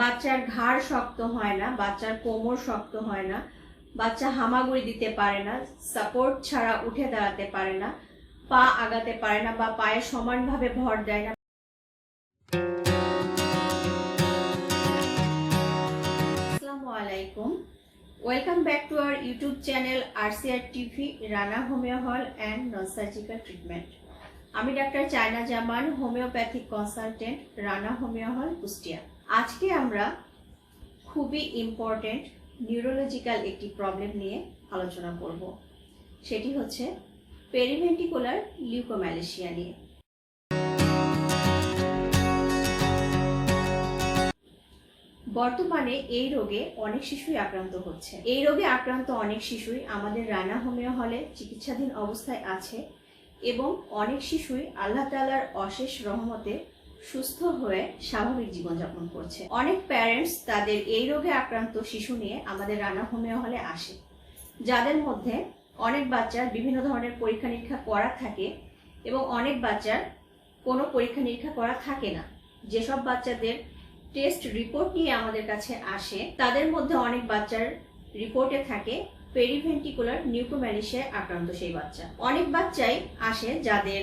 বাচ্চার ঘাড় শক্ত হয় না, বাচ্চার কোমর শক্ত হয় না, বাচ্চা হামাগুড়ি দিতে পারে না, সাপোর্ট ছাড়া উঠে দাঁড়াতে পারে না, পা আগাতে পারে না বা পায়ে সমানভাবে ভর দেয় না। আলাইকুম। Welcome back to our YouTube channel RCR TV, Rana homeo hall and non treatment. আমি doctor Chaina Zaman, homeopathic consultant, Rana homeo hall Kushtia. আজকে আমরা খুবই ইম্পর্টেন্ট নিউরোলজিক্যাল একটি প্রবলেম নিয়ে আলোচনা করব। সেটি হচ্ছে পেরিভেন্টিকুলার লিউকোম্যালেশিয়া নিয়ে। বর্তমানে এই রোগে অনেক শিশুই আক্রান্ত হচ্ছে। এই রোগে আক্রান্ত অনেক শিশুই আমাদের রানা হোমিও হলে চিকিৎসাধীন অবস্থায় আছে এবং অনেক শিশুই আল্লাহ তালার অশেষ রহমতে সুস্থ হয়ে স্বাভাবিক জীবনযাপন করছে। অনেক প্যারেন্টস তাদের এই রোগে আক্রান্ত শিশু নিয়ে আমাদের রানা হোমিও হলে আসে। যাদের মধ্যে অনেক বাচ্চার বিভিন্ন ধরনের পরীক্ষা নিরীক্ষা করা থাকে এবং অনেক বাচ্চার কোনো পরীক্ষা নিরীক্ষা করা থাকে না। যেসব বাচ্চাদের টেস্ট রিপোর্ট নিয়ে আমাদের কাছে আসে, তাদের মধ্যে অনেক বাচ্চার রিপোর্টে থাকে পেরিভেন্টিকুলার নিউকোম্যালিশিয়ায় আক্রান্ত সেই বাচ্চা। অনেক বাচ্চাই আসে যাদের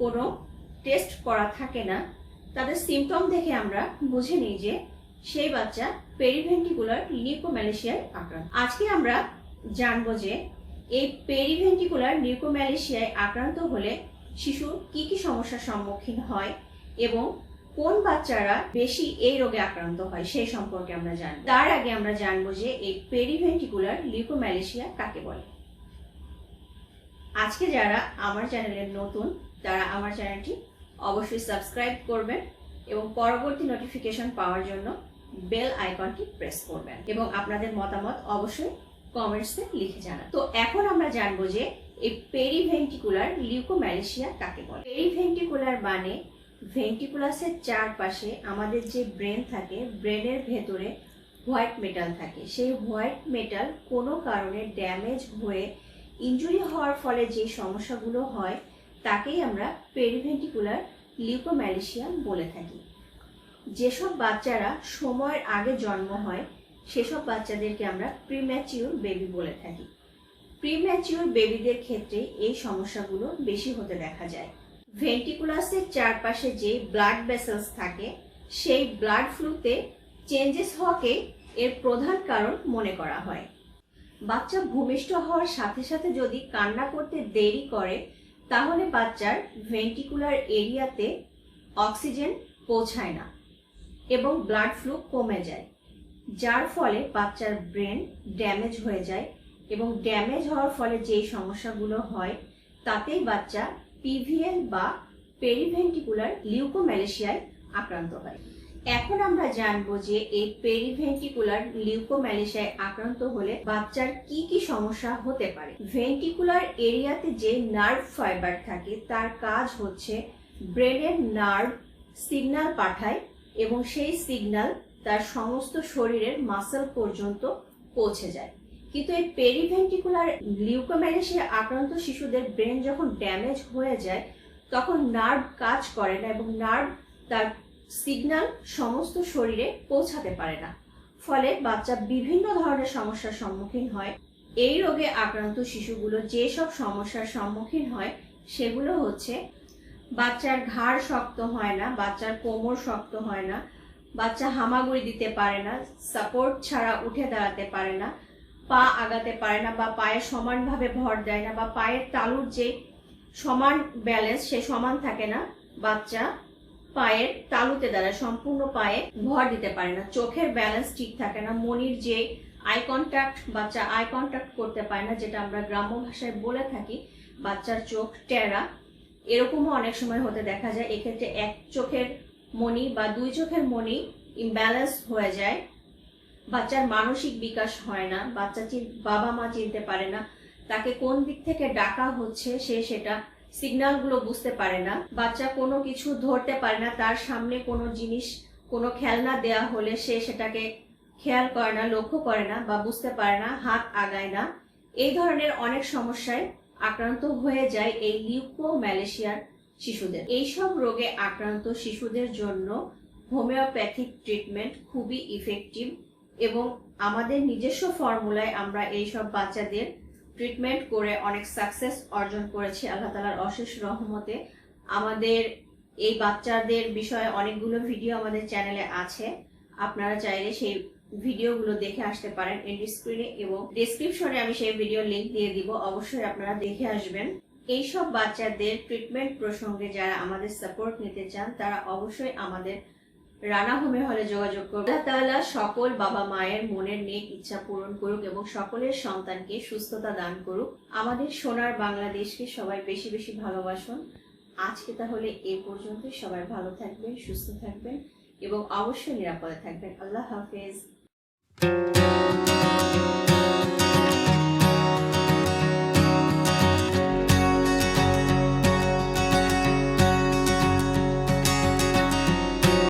কোনো টেস্ট করা থাকে না। তাদের সিমটম দেখে আমরা বুঝে নিই যে সেই বাচ্চা পেরিভেন্টিকুলার নিউকোম্যালিশিয়ায় আক্রান্ত। আজকে আমরা জানব যে এই পেরিভেন্টিকুলার নিউকোম্যালিশিয়ায় আক্রান্ত হলে শিশুর কি কি সমস্যার সম্মুখীন হয় এবং কোন বাচ্চারা বেশি এই রোগে আক্রান্ত হয় সেই সম্পর্কে আমরা জানি তার আগে আমরা জানব যে এই পেরিভেন্টিকুলার লিউকোম্যালেশিয়া কাকে বলে। আজকে যারা আমার চ্যানেলের নতুন, তারা আমার চ্যানেলটি অবশ্যই সাবস্ক্রাইব করবেন এবং পরবর্তী নোটিফিকেশন পাওয়ার জন্য বেল আইকনটি প্রেস করবেন এবং আপনাদের মতামত অবশ্যই কমেন্টসে লিখে জানান। তো এখন আমরা জানব যে এই পেরিভেন্টিকুলার লিউকোম্যালেশিয়া কাকে বলে? পেরিভেন্টিকুলার মানে ভেন্টিকুলাসের চারপাশে আমাদের যে ব্রেন থাকে ব্রেনের ভেতরে হোয়াইট মেটাল থাকে। সেই হোয়াইট মেটাল কোনো কারণে ড্যামেজ হয়ে ইনজুরি হওয়ার ফলে যে সমস্যাগুলো হয় তাকেই আমরা পেরিভেন্টিকুলার লিউকোম্যালেশিয়া বলে থাকি। যেসব বাচ্চারা সময়ের আগে জন্ম হয়, সেসব বাচ্চাদেরকে আমরা প্রিম্যাচিওর বেবি বলে থাকি। প্রিম্যাচিওর বেবিদের ক্ষেত্রে এই সমস্যাগুলো বেশি হতে দেখা যায়। ভেন্টিকুলাসের চারপাশে যে ব্লাড ভেসেলস থাকে, সেই ব্লাড ফ্লুতে চেঞ্জেস হওয়াকে এর প্রধান কারণ মনে করা হয়। বাচ্চা ভূমিষ্ঠ হওয়ার সাথে সাথে যদি কান্না করতে দেরি করে তাহলে বাচ্চার ভেন্টিকুলার এরিয়াতে অক্সিজেন পৌঁছায় না এবং ব্লাড ফ্লু কমে যায়, যার ফলে বাচ্চার ব্রেন ড্যামেজ হয়ে যায় এবং ড্যামেজ হওয়ার ফলে যেই সমস্যাগুলো হয়, তাতেই বাচ্চা পিভিএল বা পেরিভেন্টিকুলার লিউকোম্যালেশিয়ায় আক্রান্ত হয়। এখন আমরা জানব যে এই পেরিভেন্টিকুলার লিউকোম্যালেশিয়ায় আক্রান্ত হলে বাচ্চার কি কি সমস্যা হতে পারে। ভেন্টিকুলার এরিয়াতে যে নার্ভ ফাইবার থাকে, তার কাজ হচ্ছে ব্রেনের নার্ভ সিগন্যাল পাঠায় এবং সেই সিগনাল তার সমস্ত শরীরের মাসল পর্যন্ত পৌঁছে যায়। কিন্তু এই পেরিভেন্টিকুলার লিউকোম্যালেশিয়া আক্রান্ত শিশুদের ব্রেন যখন ড্যামেজ হয়ে যায়, তখন নার্ভ কাজ করে না এবং নার্ভ তার সিগন্যাল সমস্ত শরীরে পৌঁছাতে পারে না। ফলে বাচ্চা বিভিন্ন ধরনের সমস্যার সম্মুখীন হয়। এই রোগে আক্রান্ত শিশুগুলো যেসব সমস্যার সম্মুখীন হয়, সেগুলো হচ্ছে বাচ্চার ঘাড় শক্ত হয় না, বাচ্চার কোমর শক্ত হয় না, বাচ্চা হামাগুড়ি দিতে পারে না, সাপোর্ট ছাড়া উঠে দাঁড়াতে পারে না, পা আগাতে পারে না বা পায়ে সমানভাবে ভর দেয় না বা পায়ের তালুর যে সমান ব্যালেন্স সে সমান থাকে না, বাচ্চা পায়ের তালুতে দাঁড়ায় সম্পূর্ণ পায়ে ভর দিতে পারে না। চোখের ব্যালেন্স ঠিক থাকে না। মনির যে আই কন্ট্যাক্ট বাচ্চা আই কন্ট্যাক্ট করতে পারে না, যেটা আমরা গ্রাম্য ভাষায় বলে থাকি, বাচ্চার চোখ টেরা, এরকমও অনেক সময় হতে দেখা যায়। এক্ষেত্রে এক চোখের মনি বা দুই চোখের মনি ইমব্যালেন্স হয়ে যায়। বাচ্চার মানসিক বিকাশ হয় না। বাচ্চা বাবা মা চিনতে পারে না। তাকে কোন দিক থেকে ডাকা হচ্ছে সে সেটা সিগন্যালগুলো বুঝতে পারে না, বাচ্চা কোনো কিছু ধরতে পারে না, তার সামনে কোনো জিনিস, কোনো খেলনা দেয়া হলে সে সেটাকে খেয়াল করে না, লক্ষ্য করে না বা বুঝতে পারে না, হাত আগায় না। এই ধরনের অনেক সমস্যায় আক্রান্ত হয়ে যায় এই লিউকোম্যালেশিয়ার শিশুদের। এইসব রোগে আক্রান্ত শিশুদের জন্য হোমিওপ্যাথিক ট্রিটমেন্ট খুবই ইফেক্টিভ এবং আমাদের নিজস্ব ফর্মুলায় আমরা এই সব বাচ্চাদের ট্রিটমেন্ট করে অনেক সাকসেস অর্জন করেছি। আল্লাহ তালার অশেষ রহমতে আমাদের এই বাচ্চাদের বিষয়ে অনেকগুলো ভিডিও আমাদের চ্যানেলে আছে। আপনারা চাইলে সেই ভিডিওগুলো দেখে আসতে পারেন এন্ড স্ক্রিনে এবং ডিসক্রিপশনে আমি সেই ভিডিও লিংক দিয়ে দিব। অবশ্যই আপনারা দেখে আসবেন। এইসব বাচ্চাদের ট্রিটমেন্ট প্রসঙ্গে যারা আমাদের সাপোর্ট নিতে চান, তারা অবশ্যই আমাদের রানা হোমে হলে যোগাযোগ করুন। আল্লাহ তাআলা সকল বাবা মায়ের মনের নেক ইচ্ছা পূরণ করুক এবং সকলের সন্তানকে সুস্থতা দান করুক। আমাদের সোনার বাংলাদেশকে সবাই বেশি বেশি ভালোবাসুন। আজকে তাহলে এ পর্যন্ত সবাই ভালো থাকবেন, সুস্থ থাকবেন এবং অবশ্যই নিরাপদে থাকবেন। আল্লাহ হাফেজ।